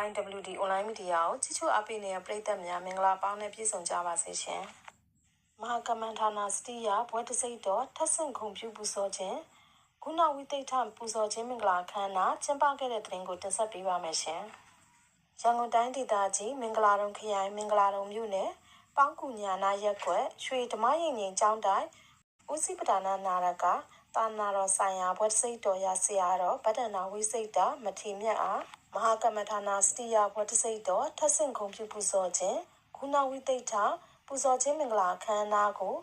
IWD online media ကိုချစ်ချူအားပေးနေတဲ့ပရိသတ်များမင်္ဂလာပေါင်းနဲ့ပြည့်စုံကြပါစေရှင်။မဟာကမန်ဌာနာစတိယဘွဲတစိတ်တော်ထပ်ဆင့်ခုံပြုပူဇော်ခြင်းခုနဝိသိဋ္ဌပူဇော်ခြင်းမင်္ဂလာခမ်းနာကျင်းပခဲ့တဲ့တဲ့ရင်ကိုတင်ဆက်ပေးပါမယ်ရှင်။ရန်ကုန်တိုင်းဒေသကြီးမင်္ဂလာတုံခရိုင်မင်္ဂလာတုံမြို့နယ်ပေါင်းကူညာနာရက်ကွက်ရွှေဓမ္မရင်ငင်ကျောင်းတိုင်းဦးစီးပဒါနာနာရကတာနာတော်ဆိုင်ရာဘွဲတစိတ်တော်ရဆရာတော်ဗဒ္ဒနာဝိစိတ်တာမထေမြတ်အား မဟာကမ္မထာနာစတိယဘဝတစိတ်တော်ထပ်ဆင့်ခုံပြုပူဇော်ခြင်းခုနဝိသိဋ္ဌပူဇော်ခြင်းမင်္ဂလာအခမ်းအနားကို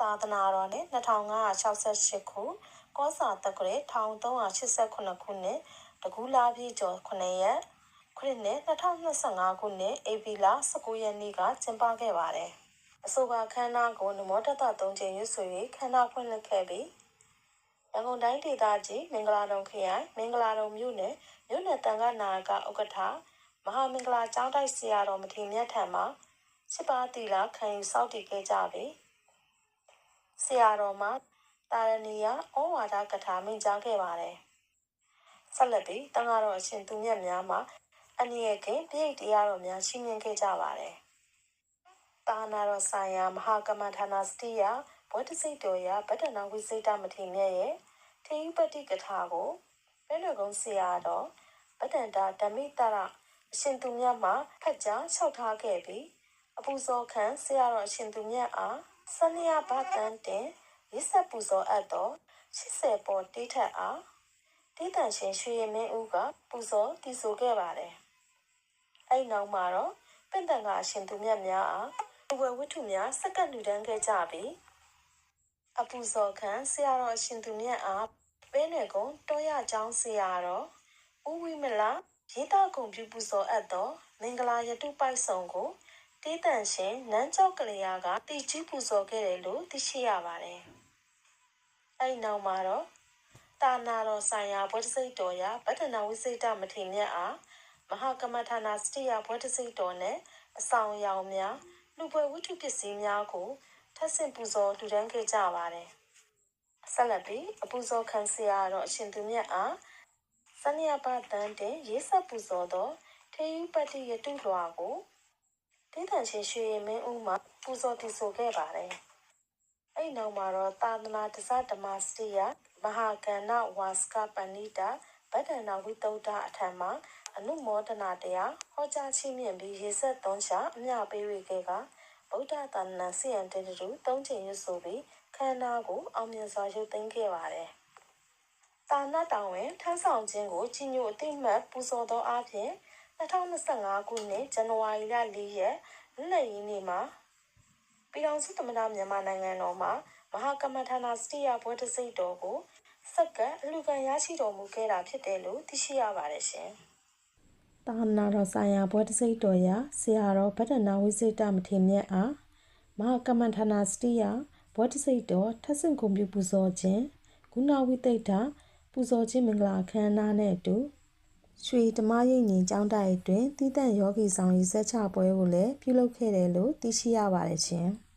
သာသနာတော်နဲ့2568ခုကောစာတက္ကရာ1389ခုနှစ်တကူလာပြည့်ကျော်9ရက်ခရစ်နှစ်2025ခုနှစ်ဧပြီလ19ရက်နေ့ကကျင်းပခဲ့ပါတယ်။အဆိုပါခမ်းနားကိုနမောတတ၃ချိန်ရွတ်ဆို၍ခမ်းနားဖွင့်လှစ်ခဲ့ပြီး ရန်ကုန်တိုင်းဒေသကြီးမင်္ဂလာတုံခရိုင်မင်္ဂလာတုံမြို့နယ်မြို့နယ်တန်ခါနာကဥက္ကဋ္ဌမဟာမင်္ဂလာကျောင်းတိုက်ဆရာတော်မထေမြတ်ထံမှစစ်ပါတီလာခံယူစောင့်တည်ခဲ့ကြပြီဆရာတော်မှာတာရဏီယဩဝါဒကထာမိန့်ကြားခဲ့ပါတယ်ဆက်လက်ပြီးတန်ခါတော်အရှင်သူမြတ်များမှာအနည်းငယ်ခင်ပြိတ်တရားတော်များရှင်းလင်းခဲ့ကြပါတယ်တာနာတော်ဆိုင်ရာမဟာကမ္မဌာနစတိယဘဝတစိတ်တော်ရဗတ္တနာဝိစိတ်တမထေမြတ်ရဲ့ ထေယုပတိကထာကိုဘယ်လိုကုန်းဆရာတော်ဗတ္တန္တာဓမ္မိတရအရှင်သူမြတ်မှဖတ်ကြားလျှောက်ထားခဲ့ပြီးအပူဇော်ခံဆရာတော်အရှင်သူမြတ်အားစနယဘတန်တင်ရစ်ဆက်ပူဇော်အပ်သော80ပေါ်တိထက်အားတိတန်ရှင်ရွှေရမင်းဦးကပူဇော်တည်ဆိုခဲ့ပါတယ်အဲ့နောက်မှာတော့ပင့်တန်ကအရှင်သူမြတ်များအားဝဝဝတ္ထုများစက္ကန့်လူတန်းခဲ့ကြပြီး အပူဇော်ခံဆရာတော်အရှင်သူမြတ်အားပဲနယ်ကုန်းတောရချောင်းဆရာတော်ဦးဝိမလရေးသားကုန်ပြုပူဇော်အပ်သောမင်္ဂလာရတုပိုက်ဆောင်ကိုတေးတန်ရှင်နန်းကျောက်ကလေးယာကတည်ကြီးပူဇော်ခဲ့တယ်လို့သိရှိရပါတယ်။အဲဒီနောက်မှာတော့တာနာတော်ဆိုင်ရာဘွဲတစိတ်တော်ရဗတ္တနာဝိစိတ်တမထေမြတ်အားမဟာကမ္မထာနာစတိယဘွဲတစိတ်တော်နဲ့အဆောင်ရောင်များလူပွဲဝိထုပစ္စည်းများကို ထပ်ဆင့်ပူဇော်လူတန်းခဲ့ကြပါတယ်။ဆက်လက်ပြီးအပူဇော်ခံဆရာတော်အရှင်သူမြတ်အားစနိယပတန်တင်ရေးဆက်ပူဇော်သောထေယုပတ္တိယတုလွာကိုတင်းတန်ရှင်ရွှေရင်မင်းဦးမှပူဇော်တည်ဆိုခဲ့ပါတယ်။အဲ့နောက်မှာတော့သာသနာတစဓမ္မစတိယမဟာကဏ္ဍဝါစကပဏိတာဗဒ္ဒနာဝိတုဒ္ဓအထံမှာအနုမောဒနာတရားဟောကြားချီးမြှင့်ပြီးရေဆက်သုံးချအမျှပေးဝေခဲ့က ဗုဒ္ဓသာသနာစီယံတေတူသုံးချိန်ရွတ်ဆိုပြီးခန္ဓာကိုအောင်မြင်စွာရုပ်သိမ်းခဲ့ပါတယ်။တာနာတောင်ဝင်ထမ်းဆောင်ခြင်းကိုကြီးညိုအတိမတ်ပူဇော်သောအဖြစ်2025ခုနှစ်ဇန်နဝါရီလ4ရက်လက်လည်ရင်းနေ့မှာပြည်ထောင်စုသမ္မတမြန်မာနိုင်ငံတော်မှာမဟာကမ္မထာနာစတိယဘွဲတစိတ်တော်ကိုစက္ကအလူခံရရှိတော်မူခဲ့တာဖြစ်တယ်လို့သိရှိရပါတယ်ရှင်။ တာနာတော်ဆိုင်ရာဘွဲတစိတ်တော်ရဆရာတော်ဗဒ္ဒနာဝိစိတ္တမထေမြတ်အားမဟာကမ္မထာနာစတိယဘွဲတစိတ်တော်ထပ်ဆင့်ကွန်ပျူပူဇော်ခြင်းဂုဏဝိသိတ္တပူဇော်ခြင်းမင်္ဂလာအခမ်းအနားနဲ့အတူရွှေဓမ္မရိပ်ငင်ကျောင်းတိုက်အတွင်းတည်တံ့ယောဂီဆောင်ရီဆက်ချပွဲကိုလည်းပြုလုပ်ခဲ့တယ်လို့သိရှိရပါတယ်ရှင်။